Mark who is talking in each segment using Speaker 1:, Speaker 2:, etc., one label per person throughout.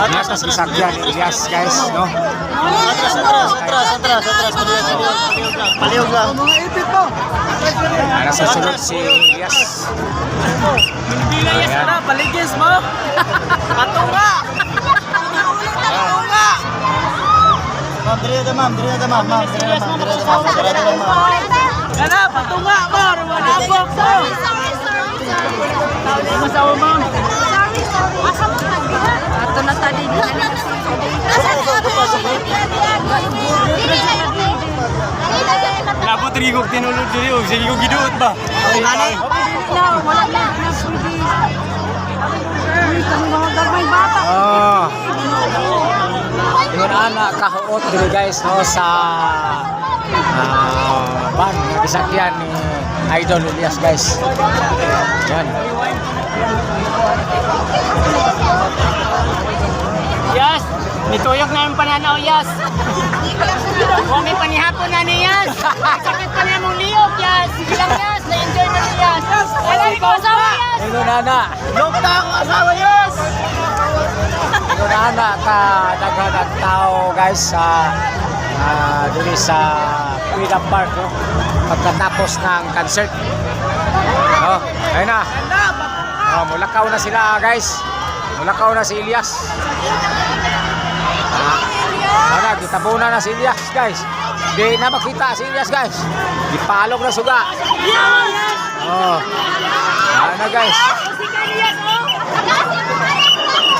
Speaker 1: Elias na sasakyan Elias guys, no?
Speaker 2: Atras, atras, atras, atras, atras. Paliog lang. Paliog lang.
Speaker 1: Ah, nasa sunod si Elias. Ayan.
Speaker 3: paligis mo. Patunga. Patunga.
Speaker 2: Ma'am, diri na ma'am, diri na ma'am, ma'am, diri na ma'am, diri na ma'am, diri na ma'am.
Speaker 3: Kana, patunga mo. Manabok mo. Masawa ma'am.
Speaker 4: Ato
Speaker 3: Labot rigog tinulod diri og sige ko giduot ba.
Speaker 4: Wala na na kami mga gamay bata.
Speaker 1: Oh. Yun ana kahuot diri guys no sa ah ban nga gisakyan ni Idol Elias guys. Yan.
Speaker 3: Yes. Nituyok na yung pananaw, yes. Kung may panihapon na ni Yas. Sakit pa niya mong liyog, yes. Sige lang, yes. Na-enjoy na ni Yas. Wala ko asawa, yes.
Speaker 1: Yun ana.
Speaker 3: Dokta ako asawa, yes.
Speaker 1: Yun ana ka daghan ang tao guys sa ah, diri sa Freedom Park no. Pagkatapos ng concert. Oh, ayun na. Oh, mulakaw na sila guys. Mulakaw na si Elias. Wala, gitabunan na si Elias, guys. Di na makita si Elias, guys. Ipalog na suga. Oh. Ano, guys?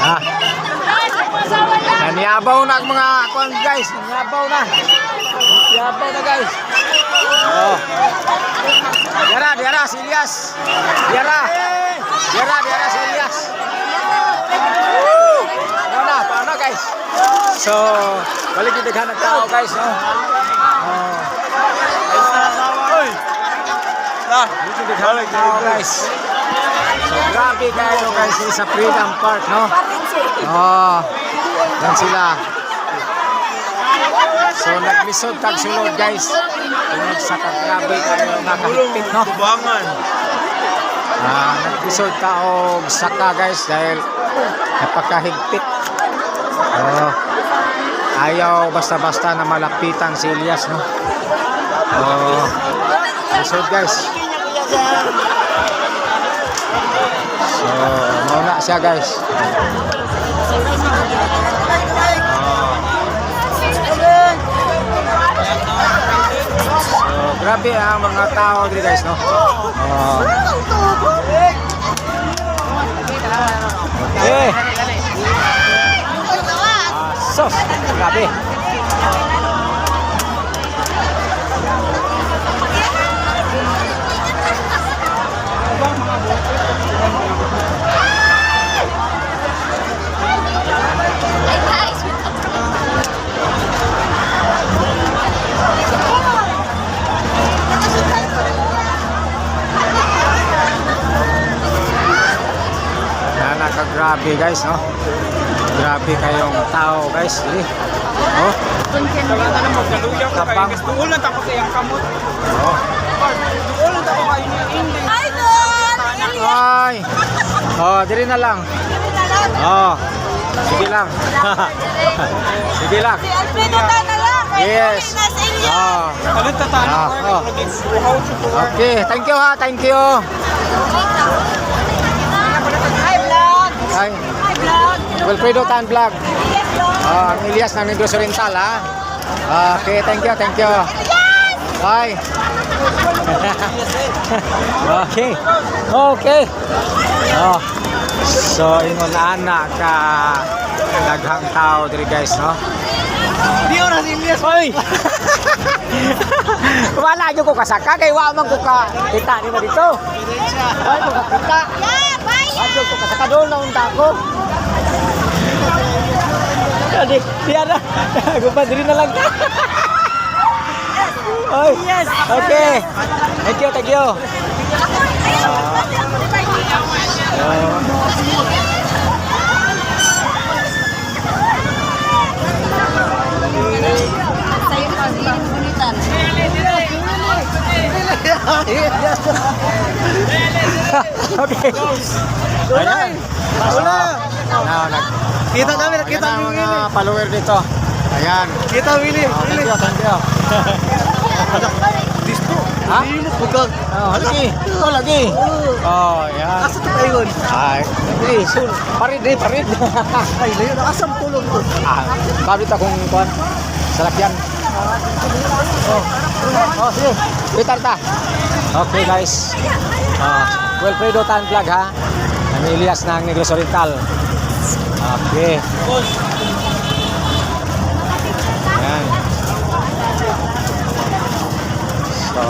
Speaker 1: Ha? Naniabaw na ang mga kwan, guys. Naniabaw na. Naniabaw na, guys. Oh. Diara, diara, si Elias. Diara. Diara, diara, si Elias. Woo! Ano na, paano, guys? So, balik yung daghan ng tao, guys, no? Oh. Balik yung daghan ng tao, guys. So, grabe kayo, guys, dito sa Freedom Park, no? Oh, yan sila. So, naglisod kag sulod, guys. Tunod sa kagrabe kayo nakahigpit, no? Ah, naglisod ka og saka, guys, dahil napakahigpit. Oh, ayaw basta-basta na malapitan si Elias, no? Oh, lisod, guys. So, mauna siya, guys. So, grabe ang mga tao dito, guys, no? Oh. Sos! Grabe! Nakagrabe guys, no? Grabe kayong tao guys. Dili. Oh,
Speaker 3: Talaga na magkaluyaw ka kayo.
Speaker 1: Kapang.
Speaker 3: Gusto ulan ako sa iyang kamot.
Speaker 1: oh.
Speaker 3: Ulan ako kayo niya hindi.
Speaker 1: Ay! Oh, dili na lang. Oh. Sige lang. Sige lang.
Speaker 4: Alfredo Tanala.
Speaker 1: Yes. Oh.
Speaker 3: Kalit tatano
Speaker 1: Ah,
Speaker 3: ko.
Speaker 1: oh. Okay, thank you ha, thank you.
Speaker 4: Hi, vlog.
Speaker 1: Ay,
Speaker 4: Hi.
Speaker 1: Wilfredo Tan Vlog. Ah, ang Elias ng Negros Oriental ha. Okay, thank you, thank you. Bye. okay. Okay. Oh. So, ingon ana ka daghang tao diri guys, no?
Speaker 3: Di oras Elias.
Speaker 1: Hoy. Wala jud ko kasaka kay wa man ko ka kita ni mo dito. Ay, ka kita.
Speaker 4: Yeah, bye.
Speaker 1: Adyo ko kasaka doon na unta ko. Di, di ada. Gupa diri na lang. Oy.
Speaker 4: Yes.
Speaker 1: Okay. Thank you, thank you.
Speaker 4: Sa'yo pa si Bunitan.
Speaker 1: Okay. Ayan. Wala. Now, nag
Speaker 2: Kita kami,
Speaker 1: Oh,
Speaker 2: kita
Speaker 1: ayan ang
Speaker 2: kami.
Speaker 1: mga follower dito. Ayan.
Speaker 2: Kita Willy.
Speaker 1: Oh, thank you, thank you.
Speaker 2: Disto.
Speaker 1: Ha?
Speaker 2: Hindi mo pugang.
Speaker 1: Oh, lagi. Oh, lagi. Oh, yan.
Speaker 2: Asa to tayo?
Speaker 1: Ay, eh, sul. Parid eh, parid.
Speaker 2: Ay, layo na asam tulong ko.
Speaker 1: ah, kabit akong kuan. Salakyan. Oh, oh, sige. Bitar ta. Okay, guys. Ah, Wilfredo Tan Vlog ha. Ang Elias ng Negros Oriental. Okay. Yan. So,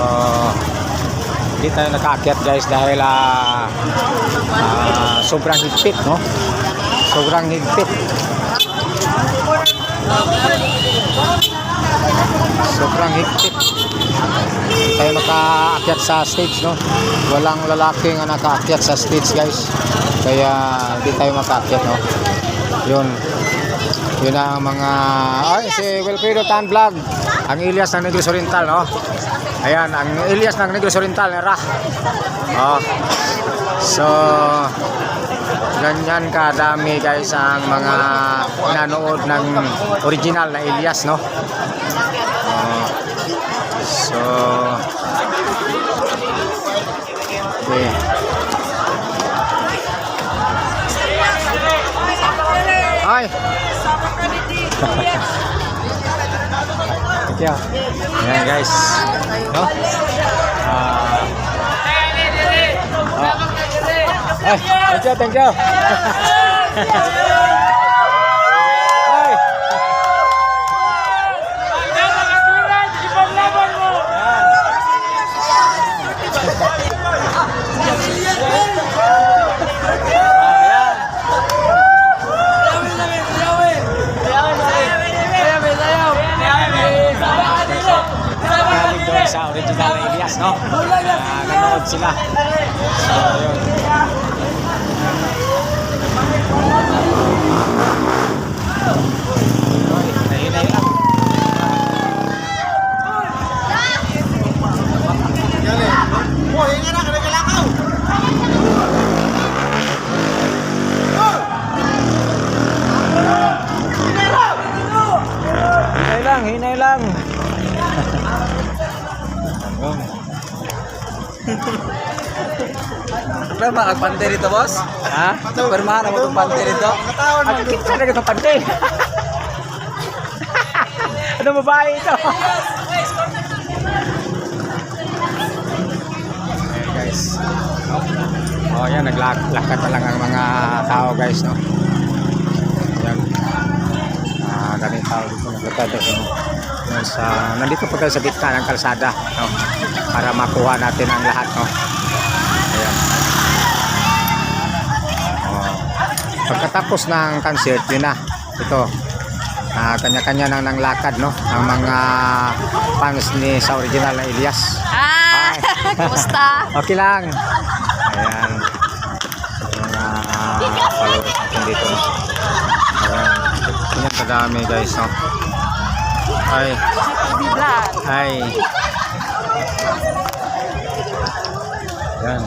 Speaker 1: hindi tayo nakaakyat guys dahil ah, ah, sobrang higpit, no? Sobrang higpit. Sobrang higpit. Hindi tayo makaakyat sa stage, no? Walang lalaking nakaakyat sa stage, guys. Kaya hindi tayo makaakyat, no? Yun. Yun ang mga... Ay, si Wilfredo Tan Vlog. Ang Elias ng Negros Oriental, no? Ayan, ang Elias ng Negros Oriental, Ra. Oh. So, ganyan kadami guys ang mga nanood ng original na Elias, no? Oh. So, okay. Hi. Thank you. Ayan guys. No? Ah. Ay, thank you, thank you. sa original na Elias, no? Ah, nanood sila. So, yun. Nahinay lang.
Speaker 2: Boy, nga na, kada kalakaw.
Speaker 1: Hinay lang, hinay lang. Yun.
Speaker 2: Problema, agpante rito, boss.
Speaker 1: Ha?
Speaker 2: Permahan ako itong pante rito.
Speaker 1: Ano kita na itong pante? ano babae ito? Ayan guys. Oh, yan naglakad na lang ang mga tao guys, no. Yan. Ah, daming tao dito naglakad no? Sa nandito po tayo sa gitna ng kalsada, no. Para makuha natin ang lahat, no. Ayan. Oh. Pagkatapos ng concert, yun na. Ito. Ah, kanya-kanya nang nang lakad, no? Ang mga fans ni sa original na Elias.
Speaker 4: Ah,
Speaker 1: Hi.
Speaker 4: kumusta?
Speaker 1: okay lang. Ayan. Mga natin dito. no? Ayan. Ganyan kadami guys, no? Ay. Ay. Yan.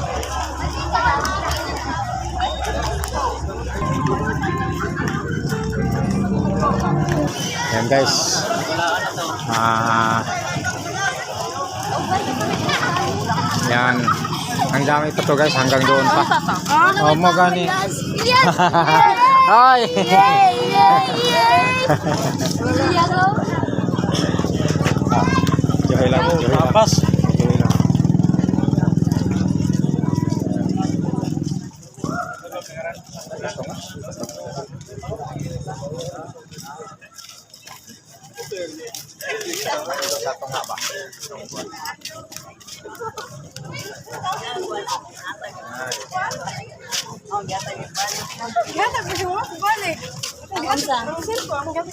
Speaker 1: Yan guys. Ah. yan. Ang dami pa to guys hanggang doon pa. Oh, mo gani. Ay. Joy lang, joy lang. Joy lang.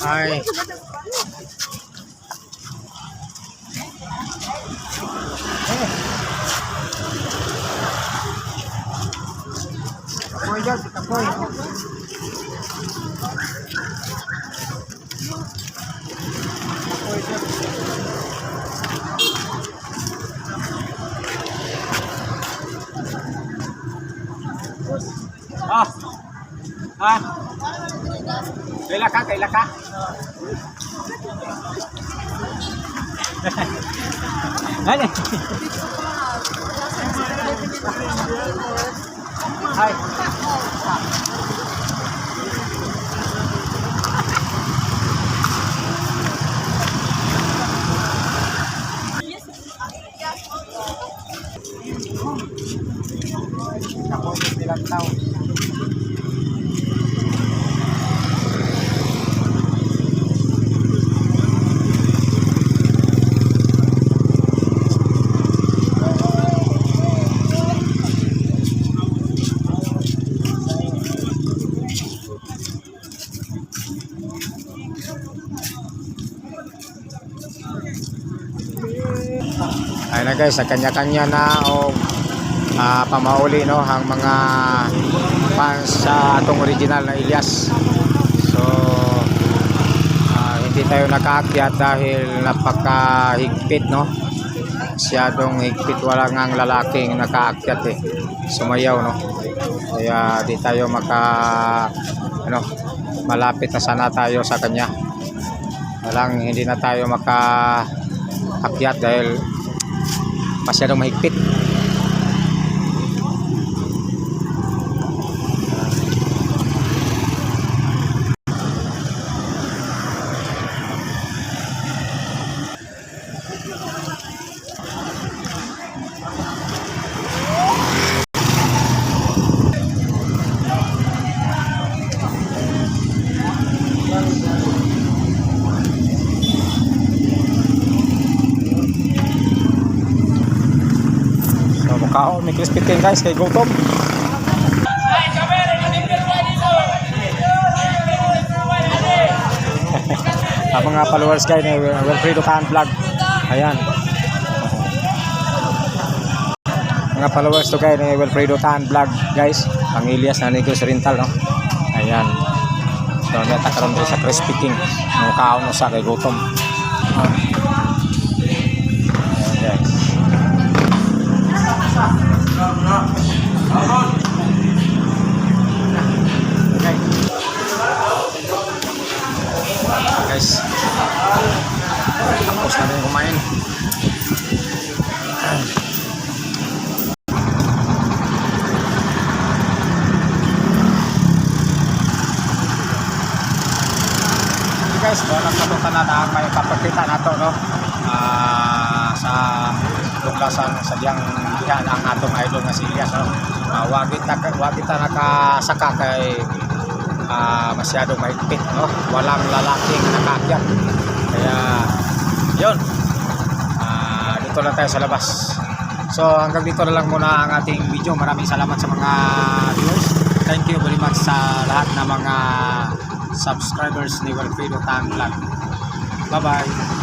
Speaker 1: Ay. Kapoy dyan, si Kapoy. Ah. Ah. Kaila ka, kaila ka. Ano? Hi. Ako, nilang tao. Ayun na guys, sa kanya-kanya na o ah, pamauli no ang mga fans sa atong original na Ilyas. So ah, hindi tayo nakaakyat dahil napakahigpit no. Masyadong higpit wala ngang lalaking nakaakyat eh. Sumayaw no. Kaya di tayo maka ano malapit na sana tayo sa kanya. Walang hindi na tayo maka akyat dahil masyadong mahigpit. So mukhaon may crispy tin guys kay gutom. Ang mga followers guys ni Wilfredo Tan Vlog. Ayan. Mga followers to guys ni Wilfredo Tan Vlog guys. Ang Elias na Negros Oriental no. Ayan. So neta karon sa crispy king. Mukhaon no sa kay gutom. Ayan Guys. Tapos na rin kumain. Guys, doon ang kalutan na na may kapakita na to, no? Ah, sa luklasan sa yan ang atong idol nga si Elias, no? Ah, wagit na wagit na nakasaka kay ah, masyadong mahigpit, no? Walang lalaking nakaakyat. Kaya yun. Ah, dito lang tayo sa labas. So hanggang dito na lang muna ang ating video. Maraming salamat sa mga viewers. Thank you very much sa lahat ng mga subscribers ni Wilfredo Tang Vlog. Bye-bye.